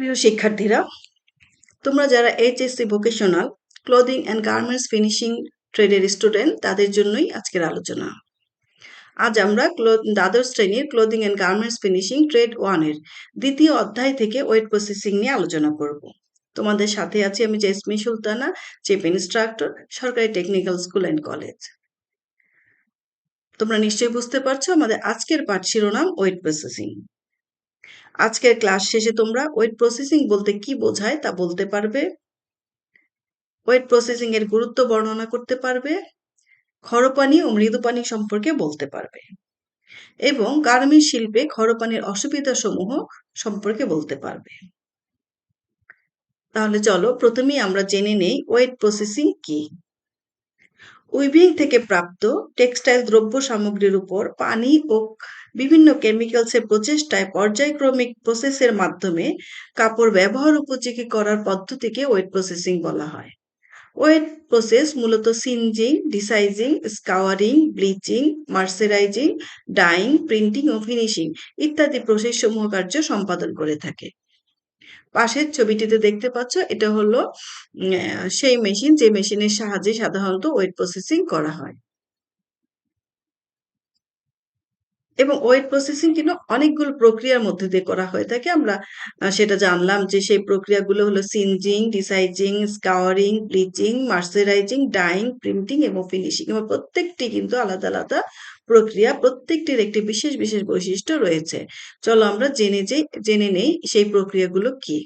প্রিয় শিক্ষার্থীরা, তোমরা যারা HSC vocational clothing and garments finishing ট্রেডের student তাদের জন্যই আজকের আলোচনা। আজ আমরা দ্বাদশ শ্রেণির clothing and garments finishing trade ওয়ানের দ্বিতীয় অধ্যায় থেকে ওয়েট প্রসেসিং নিয়ে আলোচনা করব। তোমাদের সাথে আছি আমি জেসমি সুলতানা চিফ ইনস্ট্রাক্টর সরকারি টেকনিক্যাল স্কুল অ্যান্ড কলেজ তোমরা নিশ্চয়ই বুঝতে পারছ আমাদের আজকের পাঠ শিরোনাম ওয়েট প্রসেসিং আজকের ক্লাস শেষে তোমরা ওয়েট প্রসেসিং বলতে কি বোঝায় তা বলতে পারবে। ওয়েট প্রসেসিং এর গুরুত্ব বর্ণনা করতে পারবে। খরপানি ও মৃদুপানি সম্পর্কে বলতে পারবে। এবং গার্মেন্ট শিল্পে খরপানির অসুবিধা সমূহ সম্পর্কে বলতে পারবে। তাহলে চলো প্রথমেই আমরা জেনে নেই ওয়েট প্রসেসিং কি। উইভিং থেকে প্রাপ্ত টেক্সটাইল দ্রব্য সামগ্রীর উপর পানি ও বিভিন্ন কেমিক্যালসের প্রচেষ্টায় পর্যায়ক্রমিক প্রসেসের মাধ্যমে কাপড় ব্যবহার উপযোগী করার পদ্ধতিকে ওয়েট প্রসেসিং বলা হয়। ওয়েট প্রসেস মূলত singeing, desizing, scouring, bleaching, mercerizing, dyeing, printing ও ফিনিশিং ইত্যাদি প্রসেস সমূহ কার্য সম্পাদন করে থাকে। পাশের ছবিটিতে দেখতে পাচ্ছ, এটা হলো সেই মেশিন, যে মেশিনের সাহায্যে সাধারণত ওয়েট প্রসেসিং করা হয়। এবং ওয়েট প্রসেসিং কিন্তু অনেকগুলো প্রক্রিয়ার মধ্যে দিয়ে করা হয়ে থাকে। আমরা সেটা জানলাম যে সেই প্রক্রিয়াগুলো হলো singeing, desizing, scouring, bleaching, mercerizing, dyeing, printing এবং ফিনিশিং এবং প্রত্যেকটি কিন্তু আলাদা আলাদা প্রক্রিয়া প্রত্যেকটির একটি বিশেষ বিশেষ বৈশিষ্ট্য রয়েছে। চলো আমরা জেনে যে, জেনে নেই সেই প্রক্রিয়াগুলো কি।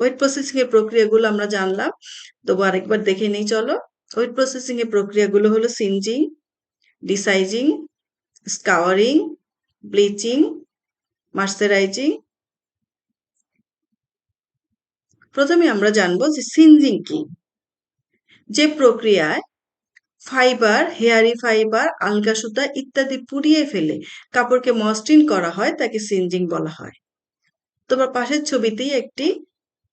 ওয়েট প্রসেসিং এর প্রক্রিয়াগুলো আমরা জানলাম। তবু আরেকবার দেখে নেই, চলো। ওয়েট প্রসেসিং এর প্রক্রিয়াগুলো হলো সিনজিং ডিসাইজিং স্কাওয়ারিং ব্লিচিং মার্সারাইজিং প্রথমে আমরা জানব যে সিনজিং কি। যে প্রক্রিয়ায় ফাইবার, হেয়ারি ফাইবার, আলগা সুতা ইত্যাদি পুড়িয়ে ফেলে কাপড়কে মসৃণ করা হয়, তাকে সিনজিং বলা হয়। তোমরা পাশের ছবিতেই একটি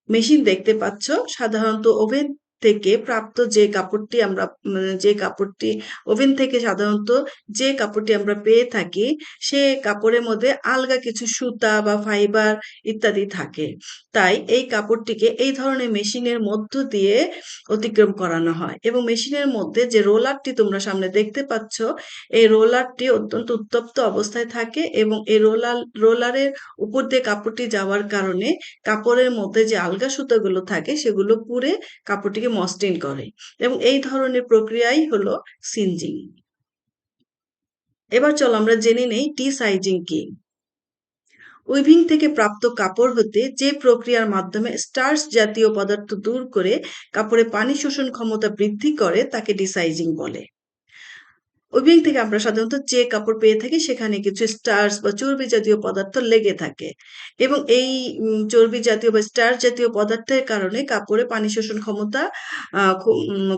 মেশিন দেখতে পাচ্ছ, সাধারণত ওভেন থেকে প্রাপ্ত যে কাপড়টি আমরা যে কাপড়টি ওভেন থেকে সাধারণত যে কাপড়টি আমরা পেয়ে থাকি, সে কাপড়ের মধ্যে আলগা কিছু সুতা বা ফাইবার ইত্যাদি থাকে। তাই এই কাপড়টিকে এই ধরনের মেশিনের মধ্য দিয়ে অতিক্রম করানো হয় এবং মেশিনের মধ্যে যে রোলারটি তোমরা সামনে দেখতে পাচ্ছ, এই রোলারটি অত্যন্ত উত্তপ্ত অবস্থায় থাকে এবং এই রোলার রোলারের উপর দিয়ে কাপড়টি যাওয়ার কারণে কাপড়ের মধ্যে যে আলগা সুতাগুলো থাকে, সেগুলো পুড়ে কাপড়টিকে মসৃণ করে। এবং এই ধরনের প্রক্রিয়াই হলো সিনজিং। এবার চল আমরা জেনে নেই টি সাইজিং কি। উইভিং থেকে প্রাপ্ত কাপড় হতে যে প্রক্রিয়ার মাধ্যমে স্টার্স জাতীয় পদার্থ দূর করে কাপড়ে পানি শোষণ ক্ষমতা বৃদ্ধি করে তাকে ডিসাইজিং বলে। উইভিং থেকে আমরা সাধারণত যে কাপড় পেয়ে থাকি, সেখানে কিছু স্টার্স বা চর্বি জাতীয় পদার্থ লেগে থাকে। এবং এই চর্বি জাতীয় বা স্টার জাতীয় পদার্থের কারণে কাপড়ে পানি শোষণ ক্ষমতা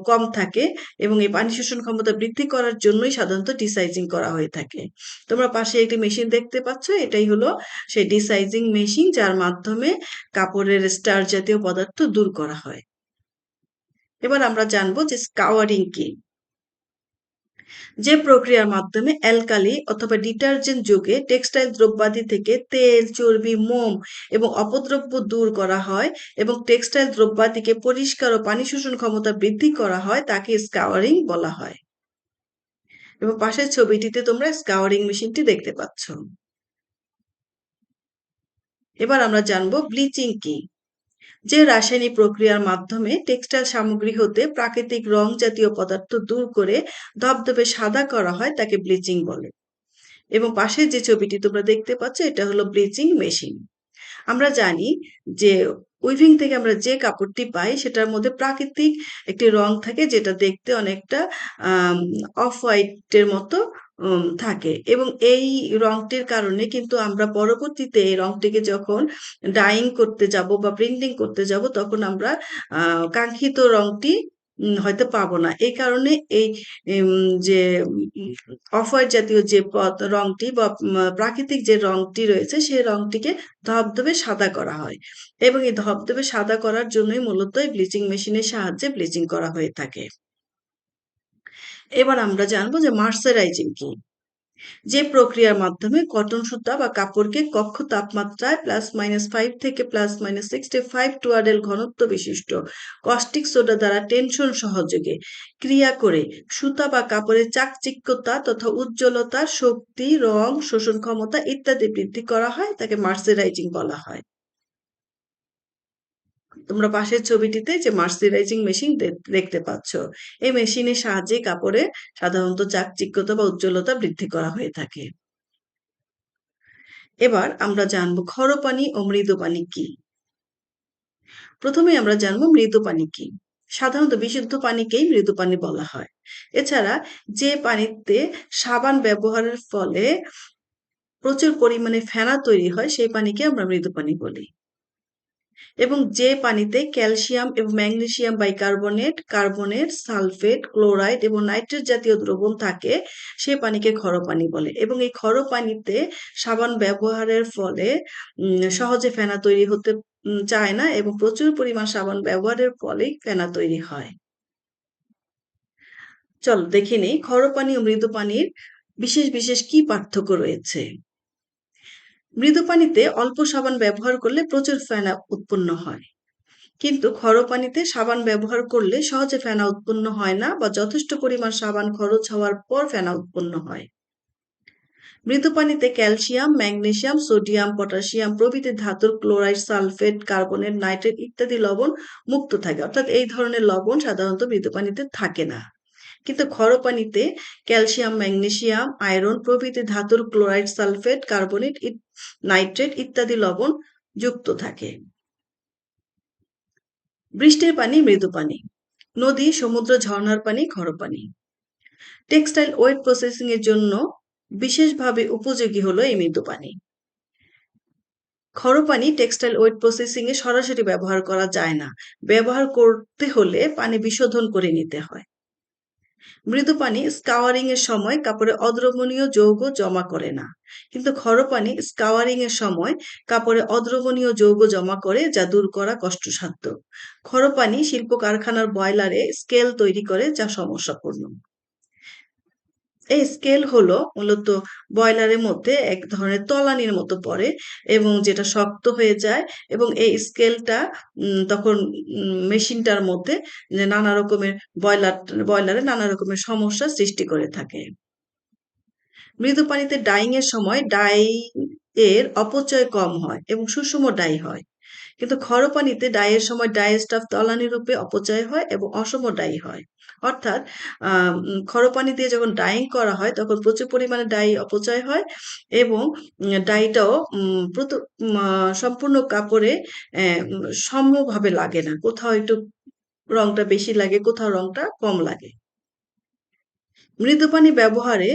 কম থাকে এবং এই পানি শোষণ ক্ষমতা বৃদ্ধি করার জন্যই সাধারণত ডিসাইজিং করা হয়ে থাকে। তোমরা পাশে একটি মেশিন দেখতে পাচ্ছ, এটাই হলো সেই ডিসাইজিং মেশিন যার মাধ্যমে কাপড়ের স্টার জাতীয় পদার্থ দূর করা হয়। এবার আমরা জানব যে স্কাওয়ারিং কি। যে প্রক্রিয়ার মাধ্যমে অ্যালকালি অথবা ডিটারজেন্ট যোগে টেক্সটাইল দ্রব্যাদি থেকে তেল, চর্বি, মোম এবং অপদ্রব্য দূর করা হয় এবং টেক্সটাইল দ্রব্যাদিকে পরিষ্কার ও পানি শোষণ ক্ষমতা বৃদ্ধি করা হয়, তাকে স্কাওয়ারিং বলা হয়। এবং পাশের ছবিটিতে তোমরা স্কাওয়ারিং মেশিনটি দেখতে পাচ্ছ। এবার আমরা জানব ব্লিচিং কি। যে রাসায়নিক প্রক্রিয়ার মাধ্যমে টেক্সটাইল সামগ্রী হতে প্রাকৃতিক রং জাতীয় পদার্থ দূর করে ধবধবে সাদা করা হয় তাকে ব্লিচিং বলে। এবং পাশের যে ছবিটি তোমরা দেখতে পাচ্ছ, এটা হলো ব্লিচিং মেশিন। আমরা জানি যে উইভিং থেকে আমরা যে কাপড়টি পাই, সেটার মধ্যে প্রাকৃতিক একটি রং থাকে, যেটা দেখতে অনেকটা অফ হোয়াইটের মতো থাকে। এবং এই রংটির কারণে কিন্তু আমরা পরবর্তীতে এই রংটিকে যখন ডাইং করতে যাব বা প্রিন্টিং করতে যাব, তখন আমরা কাঙ্ক্ষিত রংটি হয়তো পাবো না। এই কারণে এই যে অফ হোয়াইট জাতীয় যে রংটি বা প্রাকৃতিক যে রংটি রয়েছে, সেই রংটিকে ধবধবে সাদা করা হয়। এবং এই ধবধবে সাদা করার জন্যই মূলত এই ব্লিচিং মেশিনের সাহায্যে ব্লিচিং করা হয়ে থাকে। এবার আমরা জানব যে মার্সারাইজিং কি? যে প্রক্রিয়ার মাধ্যমে কটন সুতা বা কাপড়কে কক্ষ তাপমাত্রায় প্লাস মাইনাস ফাইভ থেকে plus minus sixty five Twaddell ঘনত্ব বিশিষ্ট কস্টিক সোডা দ্বারা টেনশন সহযোগে ক্রিয়া করে সুতা বা কাপড়ের চাকচিক্যতা তথা উজ্জ্বলতা, শক্তি, রং, শোষণ ক্ষমতা ইত্যাদি বৃদ্ধি করা হয়, তাকে মার্সেরাইজিং বলা হয়। তোমরা পাশের ছবিটিতে যে মার্সিরাইজিং মেশিন দেখতে পাচ্ছ, এই মেশিনের সাহায্যে কাপড়ে সাধারণত চাকচিক্যতা বা উজ্জ্বলতা বৃদ্ধি করা হয়ে থাকে। এবার আমরা জানব খর পানি ও মৃদু পানি কি। প্রথমে আমরা জানব মৃদু পানি কি। সাধারণত বিশুদ্ধ পানিকেই মৃদু পানি বলা হয়। এছাড়া যে পানিতে সাবান ব্যবহারের ফলে প্রচুর পরিমাণে ফেনা তৈরি হয়, সেই পানিকে আমরা মৃদু পানি বলি। এবং যে পানিতে ক্যালসিয়াম এবং magnesium bicarbonate carbonate sulphate, chloride এবং নাইট্রেট জাতীয় দ্রবণ থাকে, সে পানিকে খর পানি বলে। এবং এই খর পানিতে সাবান ব্যবহারের ফলে সহজে ফেনা তৈরি হতে চায় না এবং প্রচুর পরিমাণ সাবান ব্যবহারের ফলেই ফেনা তৈরি হয়। চলো, দেখে নেই খর পানি ও মৃদু পানির বিশেষ বিশেষ কি পার্থক্য রয়েছে? মৃদু পানিতে অল্প সাবান ব্যবহার করলে প্রচুর ফেনা উৎপন্ন হয়। কিন্তু খর পানিতে সাবান ব্যবহার করলে সহজে ফেনা উৎপন্ন হয় না বা যথেষ্ট পরিমাণ সাবান খরচ হওয়ার পর ফেনা উৎপন্ন হয়। মৃদু পানিতে ক্যালসিয়াম, ম্যাগনেসিয়াম, সোডিয়াম পটাশিয়াম প্রভৃতি ধাতুর ক্লোরাইড, সালফেট, কার্বনেট, নাইট্রেট ইত্যাদি লবণ মুক্ত থাকে। অর্থাৎ এই ধরনের লবণ সাধারণত মৃদু পানিতে থাকে না। কিন্তু খর পানিতে ক্যালসিয়াম, ম্যাগনেসিয়াম, আয়রন প্রভৃতি ধাতুর ক্লোরাইড সালফেট, কার্বনেট নাইট্রেট ইত্যাদি লবণ যুক্ত থাকে। বৃষ্টির পানি, মৃদু পানি। নদী, সমুদ্র, ঝর্ণার পানি খর পানি টেক্সটাইল ওয়েট প্রসেসিং এর জন্য বিশেষভাবে উপযোগী হলো এই মৃদু পানি। খর পানি টেক্সটাইল ওয়েট প্রসেসিং এ সরাসরি ব্যবহার করা যায় না। ব্যবহার করতে হলে পানি বিশোধন করে নিতে হয়। মৃদু পানি স্কাওয়ারিং এর সময় কাপড়ে অদ্রবণীয় যৌগ জমা করে না। কিন্তু খর পানি স্কাওয়ারিং এর সময় কাপড়ে অদ্রবণীয় যৌগ জমা করে যা দূর করা কষ্টসাধ্য। খর পানি শিল্প কারখানার বয়লারে স্কেল তৈরি করে যা সমস্যাপূর্ণ। এই স্কেল হলো মূলত বয়লারের মধ্যে এক ধরনের তলানির মতো পড়ে এবং যেটা শক্ত হয়ে যায় এবং এই স্কেলটা তখন মেশিনটার মধ্যে নানা রকমের বয়লার বয়লারে নানা রকমের সমস্যা সৃষ্টি করে থাকে। মৃদু পানিতে ডাইং এর সময় ডাই এর অপচয় কম হয় এবং সুষম ডাই হয়। কিন্তু খর পানিতে ডাইয়ের সময় ডাই স্টাফ তলানি রূপে অপচয় হয় এবং অসম ডাই হয়। অর্থাৎ খর পানি দিয়ে যখন ডাইং করা হয়, তখন প্রচুর পরিমাণে ডাই অপচয় হয় এবং ডাইটাও সম্পূর্ণ কাপড়ে সমভাবে লাগে না। কোথাও একটু রংটা বেশি লাগে, কোথাও রংটা কম লাগে। মৃদু পানি ব্যবহারে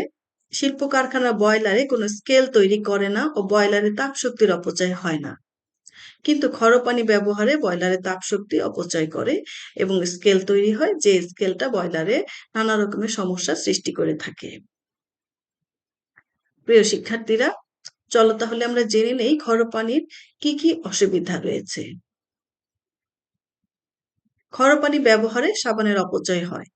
শিল্প কারখানা বয়লারে কোনো স্কেল তৈরি করে না ও বয়লারে তাপ শক্তির অপচয় হয় না। কিন্তু খরপানি ব্যবহারে বয়লারে তাপ শক্তি অপচয় করে এবং স্কেল তৈরি হয়, যে স্কেলটা বয়লারে নানা রকমের সমস্যা সৃষ্টি করে থাকে। প্রিয় শিক্ষার্থীরা, চলো তাহলে আমরা জেনে নেই খরপানির কি কি অসুবিধা রয়েছে। খরপানি ব্যবহারে সাবানের অপচয় হয়।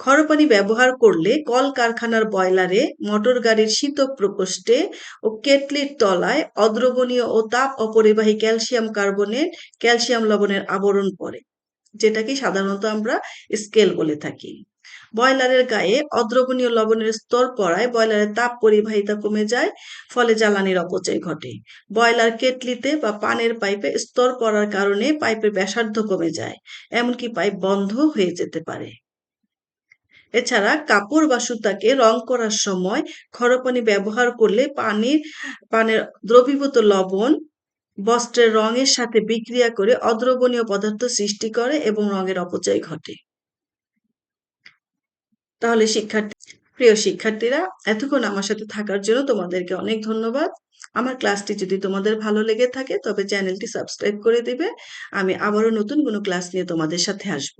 খরপানি ব্যবহার করলে কল কারখানার বয়লারে মোটর গাড়ির শীত প্রকোষ্ঠে ও কেটলির তলায় অদ্রবণীয় ও তাপ অপরিবাহী ক্যালসিয়াম কার্বনেট ক্যালসিয়াম লবণের আবরণ পড়ে, যেটাকে সাধারণত আমরা স্কেল বলে থাকি। বয়লারের গায়ে অদ্রবণীয় লবণের স্তর পড়ায় বয়লারের তাপ পরিবাহিতা কমে যায়, ফলে জ্বালানির অপচয় ঘটে। বয়লার কেটলিতে বা পানের পাইপে স্তর পড়ার কারণে পাইপের ব্যাসার্ধ কমে যায়, এমনকি পাইপ বন্ধ হয়ে যেতে পারে। এছাড়া কাপড় বা সুতাকে রং করার সময় খরপানি ব্যবহার করলে পানির, পানের দ্রবীভূত লবণ বস্ত্রের রঙের সাথে বিক্রিয়া করে অদ্রবণীয় পদার্থ সৃষ্টি করে এবং রঙের অপচয় ঘটে। তাহলে শিক্ষার্থী, প্রিয় শিক্ষার্থীরা, এতক্ষণ আমার সাথে থাকার জন্য তোমাদেরকে অনেক ধন্যবাদ। আমার ক্লাসটি যদি তোমাদের ভালো লেগে থাকে, তবে চ্যানেলটি সাবস্ক্রাইব করে দিবে। আমি আবারও নতুন কোনো ক্লাস নিয়ে তোমাদের সাথে আসব।